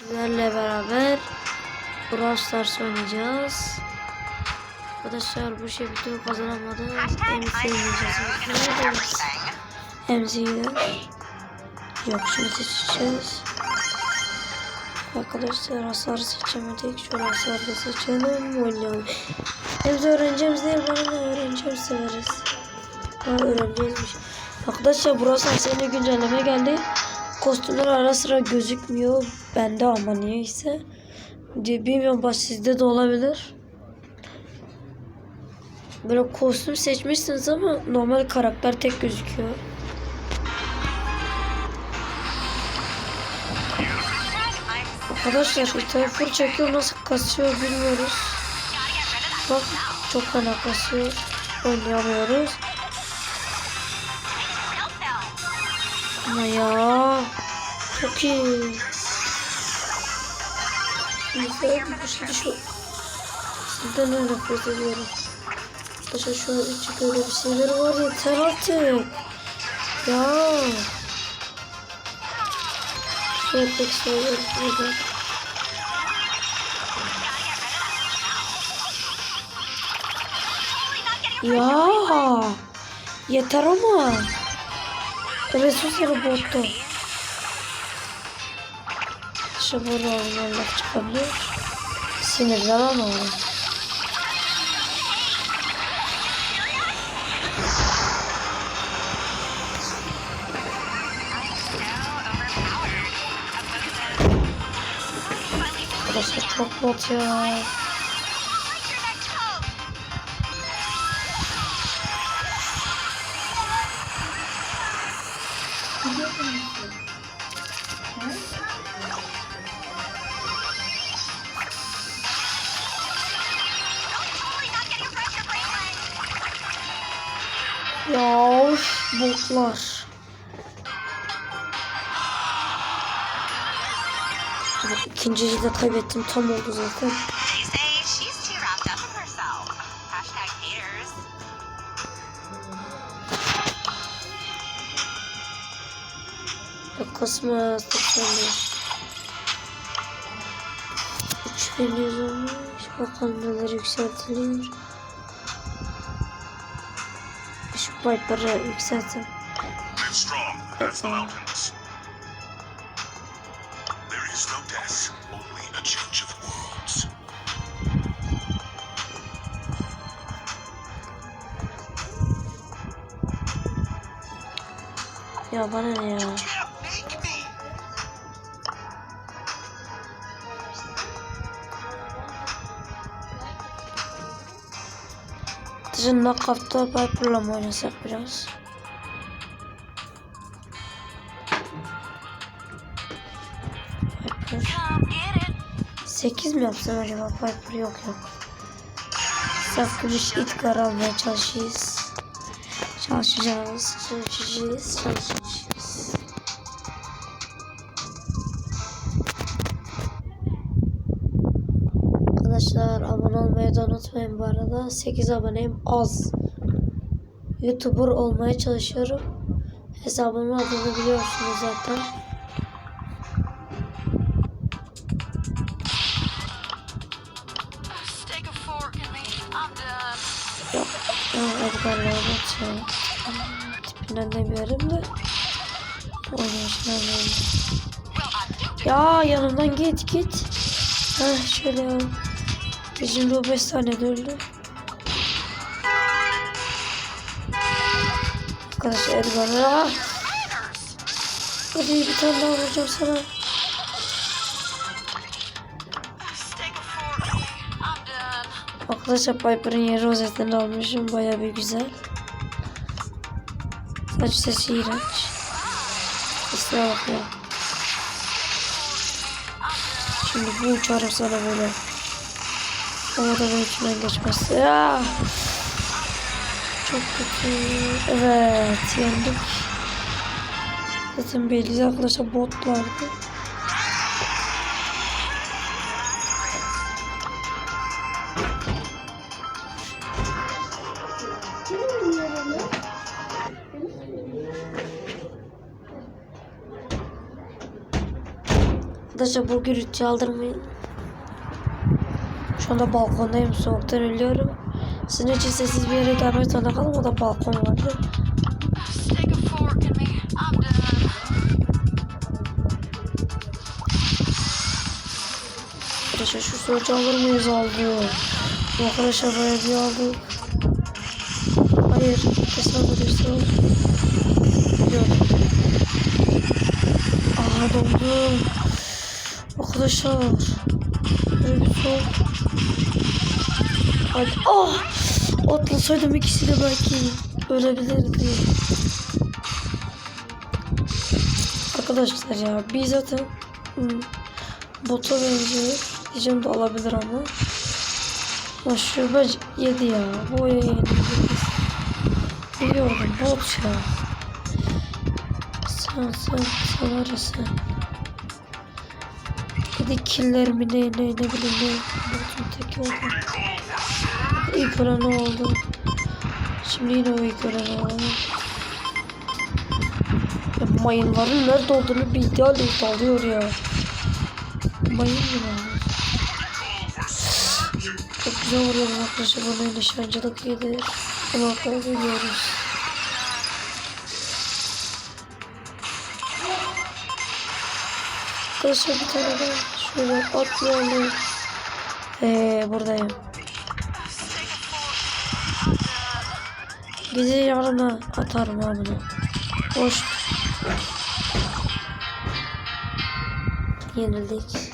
Sizlerle beraber Brawl Stars oynayacağız. Arkadaşlar bu şey video kazanamadı. MC oynayacağız. MC'yi Yok şunu seçeceğiz. Arkadaşlar hasar seçemedik. Şöyle hasar da seçelim. Oynayalım. Hem de öğreneceğimiz değil bana da öğreneceğim severiz. Ha öğreneceğizmiş. Arkadaşlar burası aslında güncelleme geldi. Kostümler ara sıra gözükmüyor. Bende ama niyeyse. Diye bilmiyorum bak sizde de olabilir. Böyle kostüm seçmişsiniz ama normal karakter tek gözüküyor. Arkadaşlar bir full çekiyor nasıl kasıyor bilmiyoruz. Bak çok fena kasıyor. Oynayamıyoruz. Ama ya çok iyi. Bir şey şu. Sizden ne nefret ediyorum. Arkadaşlar şu an içi böyle bir şeyler var yeter artık. Ya. Şey yapmak istiyorum burada. Ya. Yeter ama. Resusları bottu. Şu burada onlar çıkabilir. Sinirden ama. Burası çok bot. Ya Bak, İkinciyi de kaybettim tam oldu zaten. Kasım 85. 3100 olmuş. Bakalım neler yükseltiliyor. Şu pipe'ları yükseltin. İs no death, only a change of worlds. Ya bana ne ya? Dışında kapta Piper'la mı oynasak biraz? 8 mi yapsam acaba Piper yok yok. Saf gümüş itkar almaya çalışacağız. Çalışacağız, çalışacağız, çalışacağız. Arkadaşlar abone olmayı da unutmayın bu arada. 8 aboneyim az. Youtuber olmaya çalışıyorum. Hesabımın adını biliyorsunuz zaten. Edgar'la evet ya. Tipinden demiyorum da. Demiyorum. Ya yanımdan git git. Heh şöyle ya. Bizim o 5 tane öldü. Arkadaşlar Edgar'a. Hadi bir tane daha vuracağım sana. Arkadaşlar Piper'ın yeri rozetini almışım. Baya bir güzel. Saç sesi iğrenç. Sesine bak ya. Şimdi bu uçarım sana böyle. Havada benim içimden geçmez. Ya. Çok kötü. Evet yendik. Zaten belli arkadaşlar botlardı. Arkadaşlar bu gürültüyü aldırmayın. Şu anda balkondayım. Soğuktan ölüyorum. Sizin için sessiz bir yere gelmek zorunda da balkon vardı. Arkadaşlar şu soğucu alır mıyız aldı. Arkadaşlar bayağı bir aldık. Hayır. Kesin alırsa. Yok. Aa dondum. Arkadaşlar. Böyle bir soğuk. Hadi. Ah! Atlasaydım ikisi de belki ölebilirdi. Arkadaşlar ya biz zaten hmm, bota benziyor. Diyeceğim de olabilir ama. Şu bence yedi ya. Bu oya yedi. Biliyordum bot ya. Sen sen sen sen. Hadi killer mi ne ne ne bileyim ne. Botun teki oldu. İlk ölen oldu. Şimdi yine o ilk ölen oldu. Ya mayınların nerede olduğunu bildi halde dalıyor ya. Mayın mı var? Çok güzel vuruyor arkadaşlar bana nişancılık yedir. Ama kaybediyoruz. Arkadaşlar bir tane daha şöyle atlayalım. Eee buradayım. Gece yarına atarım bunu. Hoş. Yenildik.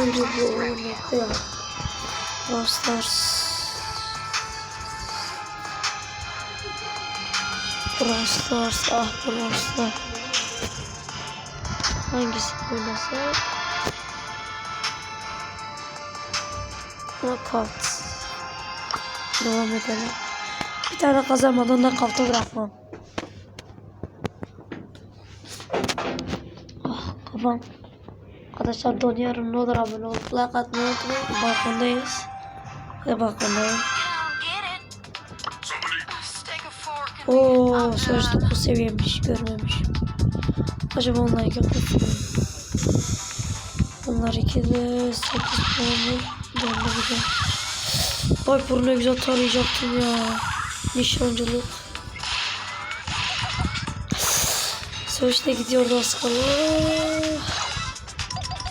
O bence bu oyunlukta ya. Brawl Stars. Brawl Stars. Ah Brawl Stars. Hangisi oynasak? Knockout. Devam edelim. Bir tane kazanmadan da kapta bırakmam. Ah kafam. Arkadaşlar donuyorum. Ne olur abone olup like atmayı unutmayın. Balkondayız. Ve balkondayım. Get it? Stick a fork in me. Oo, I'm söz done. 9 seviyemiş. Görmemişim. Acaba onlar iki kutu Onlar iki de 8 puanlı. De bir de. Vay bunu ne güzel tarayacaktım ya. Nişancılık. Savaşta gidiyordu az.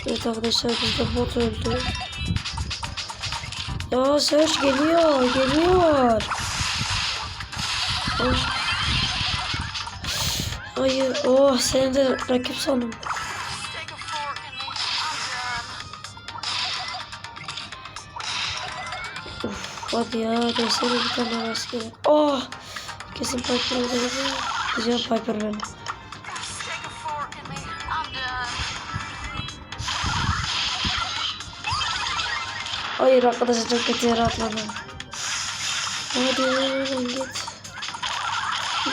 Evet arkadaşlar bizde bot öldü. Ya Savaş geliyor, geliyor. Ay. Hayır, oh seni de rakip sandım. Uf, hadi ya, desene bir tane rastgele. Oh, kesin Piper öldü. Diyeceğim Piper benim. Hayır arkadaşlar çok kötü yere atladım. Hadi oğlum git.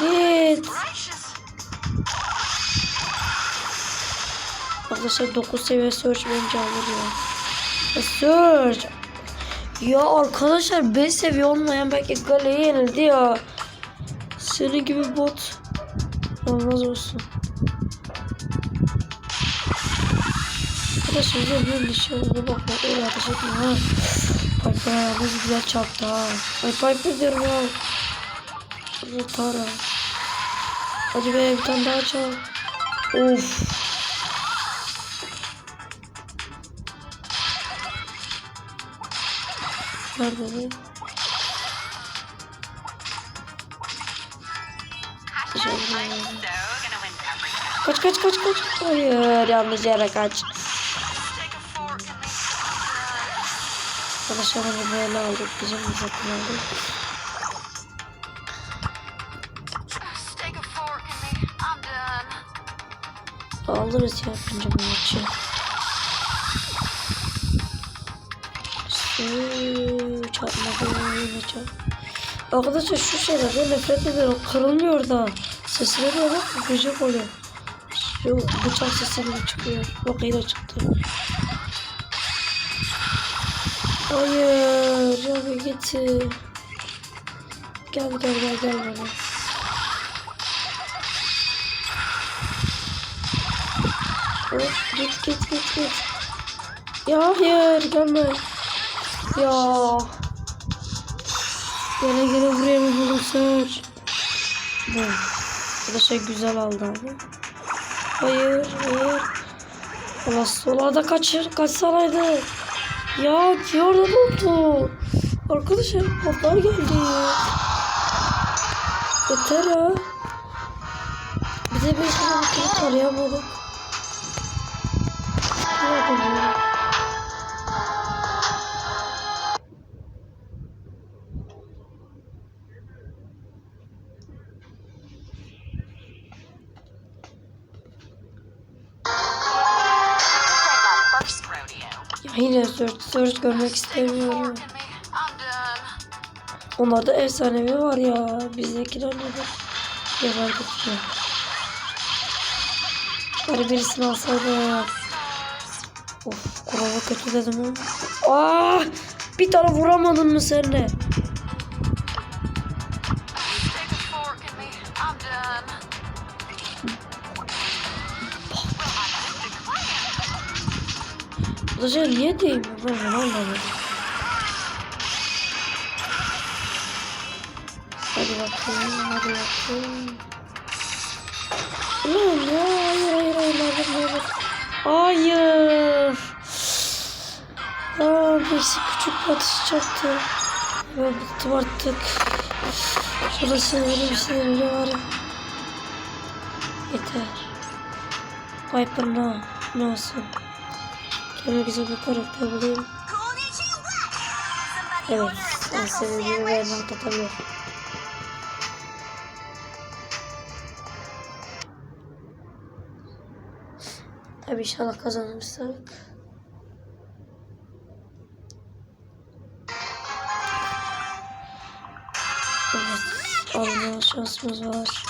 Git. Arkadaşlar 9 seviye search bence alır ya. Ya Search. Ya arkadaşlar 5 seviye olmayan belki Gale'ye yenildi ya. Senin gibi bot. Olmaz olsun. Arkadaşlar bir nişanına bakma. Öyle ateş etme ha. Piper ayağımız güzel çarptı ha. Ay Piper diyorum ya. Bu Tara. Hadi be bir tane daha çal. Of. Nerede time. Kaç kaç kaç kaç. Hayır yanlış yere kaç. Arkadaşlar hani böyle aldık. Bizim de satın aldık. Alırız ya yapınca bu maçı. Su çarpmadı yine çarp. Arkadaşlar şu şeylerden nefret ediyorum. Kırılmıyor da. Sesine de bak gıcık oluyor. Şu bıçak sesi gibi çıkıyor. Bak yine çıktı. Hayır. Abi getir. Gel gel gel gel bana. Oh, git git git git. Ya hayır gelme. Ya. Gene gene buraya mı bulursun? Bu. Bu da şey güzel aldı abi. Hayır hayır. Ulan sola da kaçır. Kaçsalaydı. Ya Jordan oldu. Arkadaşlar patlar geldi. Yeter ya. Bize bir sürü bir tarayamadık. Ne Ya yine search, search görmek istemiyorum. Onlarda efsanevi var ya. Bizdekiler de geberdik ya. Bari birisini alsaydı. Of kurala kötü dedim ama. Aa, bir tane vuramadın mı sen de? Bu da şey niye değil mi? Ben bunu anlamadım. Hadi bakalım, hadi bakalım. Ulan ya, hayır, hayır, hayır, hayır, hayır. Hayır. Aa, birisi küçük batış çaktı. Ben bıktım artık. Şurada sinirli bir sinirli var ya. Yeter. Viper ne? Ne olsun? Kendime güzel bir karakter bulayım. Evet, ben sevdiğimi ben atlatamıyorum. Tabii inşallah kazanırsak. Evet, alma şansımız var.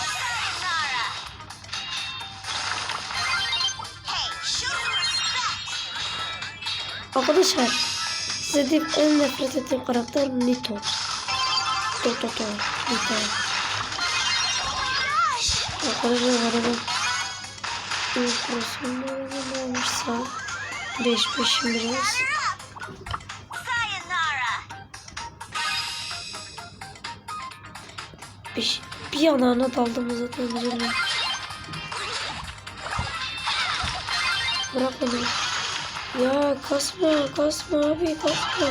Arkadaşlar size diyeyim en nefret ettiğim karakter Nito. Toto to Nito. Arkadaşlar araba ne olmuşsa 5 5 biraz. Bir, bir yanağına daldım zaten üzerine. Bırak onu. Ya kasma kasma abi kasma.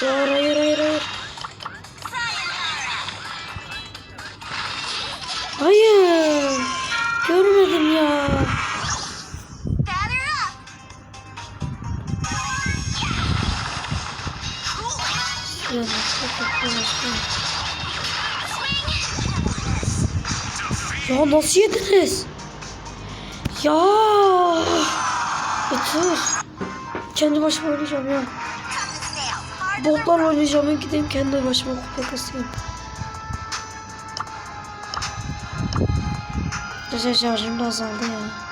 Sonra hayır hayır hayır. Hayır. Görmedim. Ya Ya nasıl yediniz? Ya. Yeter. Kendi başıma oynayacağım ya. Botlarla oynayacağım. Gideyim kendi başıma kupa kasayım. Gece şarjım da azaldı ya.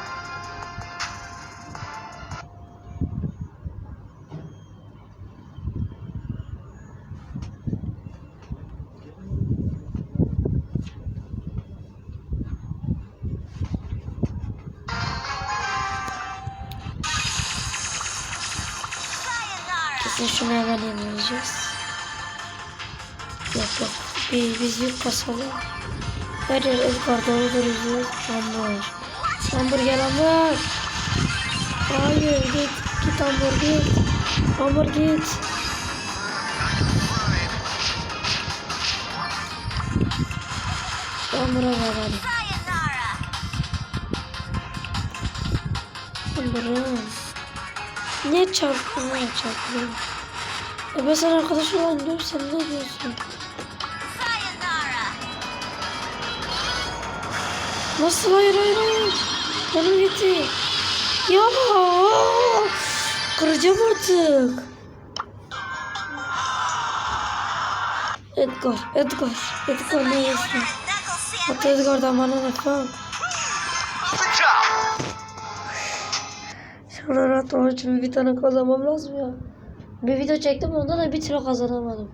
Yük kasalım. Her yer Edgar'da oluruz. Amber. Amber gel Amber. Hayır git. Git Amber git. Amber git. Amber'a ver hadi. Amber'ım. Niye çarptın? Niye çarptın? E ben sana arkadaş olan diyorum sen ne diyorsun? Nasıl hayır hayır hayır. Canım gitti. Ya kıracağım artık. Edgar, Edgar, Edgar neredesin? Hatta Edgar'dan bana ne falan. Şurada rahat olmak için bir tane kazanmam lazım ya. Bir video çektim onda da bir türlü kazanamadım.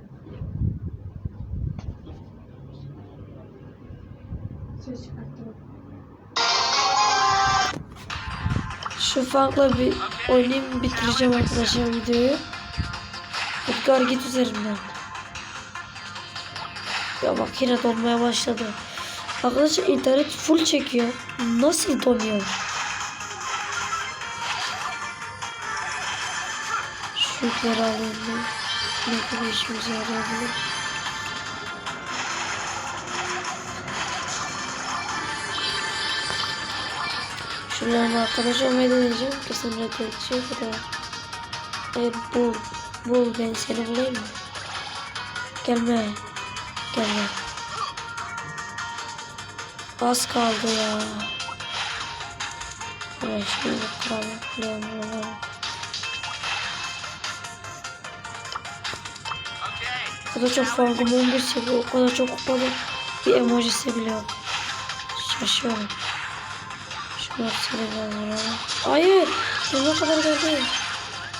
Şu farkla bir oynayayım bitireceğim arkadaşlar videoyu. Edgar git üzerinden. Ya bak yine donmaya başladı. Arkadaşlar internet full çekiyor. Nasıl donuyor? Şu yükleri alayım ben. Ne kadar işimize yarayabilir. Şuradan arkadaş olmayı deneyeceğim. Kesin reddedecek bu da. Hayır bul. Bul ben seni bulayım mı? Gelme. Gelme. Az kaldı ya. Buraya şimdi. Kuralım. Kuralım. O da çok farkım 11 seviye. O kadar çok kupalı bir emojisi bile yok. Şaşıyorum. Biraz buraya. Hayır. Sonuna kadar geldi.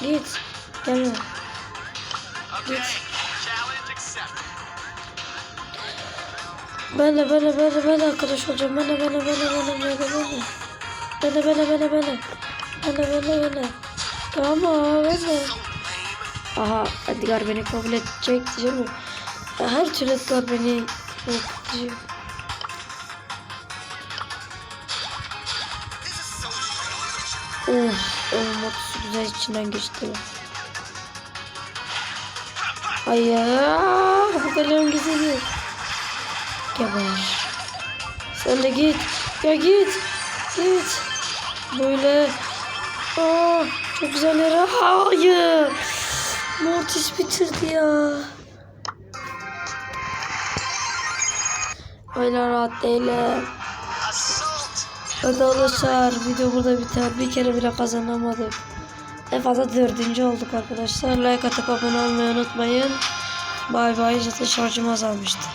Git. Gelme. Git. Ben de ben de ben de ben de arkadaş olacağım. Ben de ben de ben de ben de ben de ben de. Ben de ben de ben de ben de. Ben de ben de ben. Ama ben de. Aha Edgar beni kabul edecek diyeceğim. ya. Her türlü Edgar beni kabul edecek. Of, motosu güzel içinden geçti. Hayır, bu kalem güzeli. Geber. Sen de git. Ya git. Git. Böyle. Aa, çok güzel yere. Hayır. Mortis bitirdi ya. Öyle rahat değilim. Arkadaşlar video burada biter. Bir kere bile kazanamadık. En fazla dördüncü olduk arkadaşlar. Like atıp abone olmayı unutmayın. Bay bay. Zaten şarjım azalmıştı.